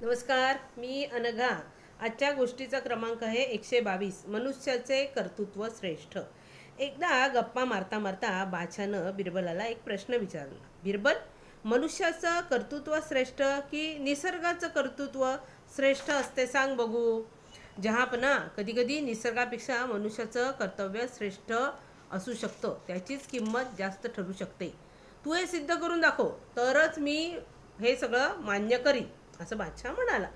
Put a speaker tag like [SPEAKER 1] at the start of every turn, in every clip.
[SPEAKER 1] नमस्कार मी अनघा. आजच्या गोष्टीचा क्रमांक आहे एकशे बावीस मनुष्याचे कर्तृत्व श्रेष्ठ. एकदा गप्पा मारता मारता बादशानं बिरबलाला एक प्रश्न विचारला. बिरबल मनुष्याचं कर्तृत्व श्रेष्ठ की निसर्गाचं कर्तृत्व श्रेष्ठ असते सांग बघू. जहापना कधीकधी निसर्गापेक्षा मनुष्याचं कर्तव्य श्रेष्ठ असू शकतं त्याचीच किंमत जास्त ठरू शकते. तू हे सिद्ध करून दाखव तरच मी हे सगळं मान्य करीन. असं बादशाह म्हणाला.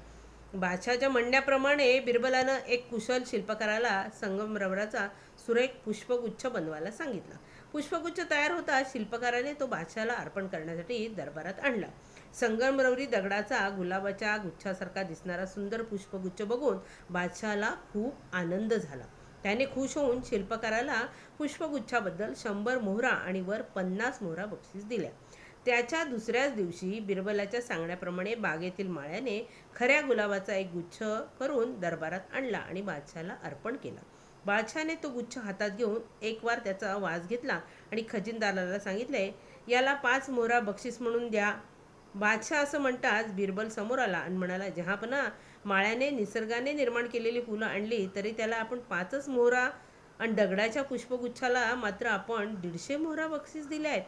[SPEAKER 1] बादशाच्या म्हणण्याप्रमाणे बिरबलानं एक कुशल शिल्पकाराला संगमरवराचा सुरेख पुष्पगुच्छ बनवायला सांगितला. पुष्पगुच्छ तयार होता शिल्पकाराने तो बादशाला अर्पण करण्यासाठी दरबारात आणला. संगमरवरी दगडाचा गुलाबाच्या गुच्छासारखा दिसणारा सुंदर पुष्पगुच्छ बघून बादशाला खूप आनंद झाला. त्याने खुश होऊन शिल्पकाराला पुष्पगुच्छाबद्दल शंभर मोहरा आणि वर पन्नास मोहरा बक्षीस दिल्या. त्याच्या दुसऱ्याच दिवशी बिरबलाच्या सांगण्याप्रमाणे बागेतील माळ्याने खऱ्या गुलाबाचा एक गुच्छ करून दरबारात आणला आणि बादशाला अर्पण केला. बादशाने तो गुच्छ हातात घेऊन एक वार त्याचा वास घेतला आणि खजिनदाराला सांगितले याला पाच मोहरा बक्षीस म्हणून द्या. बादशाह असं म्हणताच बिरबल समोर आला आणि म्हणाला जहापना माळ्याने निसर्गाने निर्माण केलेली फुलं आणली तरी त्याला आपण पाचच मोहरा आणि दगडाच्या पुष्पगुच्छाला मात्र आपण दीडशे मोहरा बक्षीस दिल्या आहेत.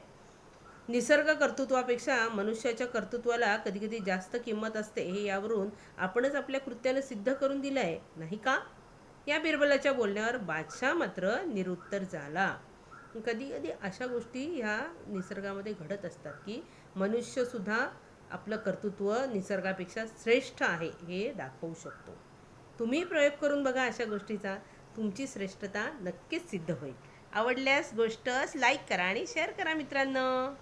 [SPEAKER 1] निसर्ग कर्तृत्वापेक्षा मनुष्याच्या कर्तृत्वाला कधीकधी जास्त किंमत असते हे यावरून आपणच आपल्या कृत्यानं सिद्ध करून दिलं आहे नाही का? या बिरबलाच्या बोलण्यावर बादशाह मात्र निरुत्तर झाला. कधी कधी अशा गोष्टी ह्या निसर्गामध्ये घडत असतात की मनुष्यसुद्धा आपलं कर्तृत्व निसर्गापेक्षा श्रेष्ठ आहे हे दाखवू शकतो. तुम्ही प्रयोग करून बघा अशा गोष्टीचा. तुमची श्रेष्ठता नक्कीच सिद्ध होईल. आवडल्यास गोष्ट लाईक करा आणि शेअर करा मित्रांनो.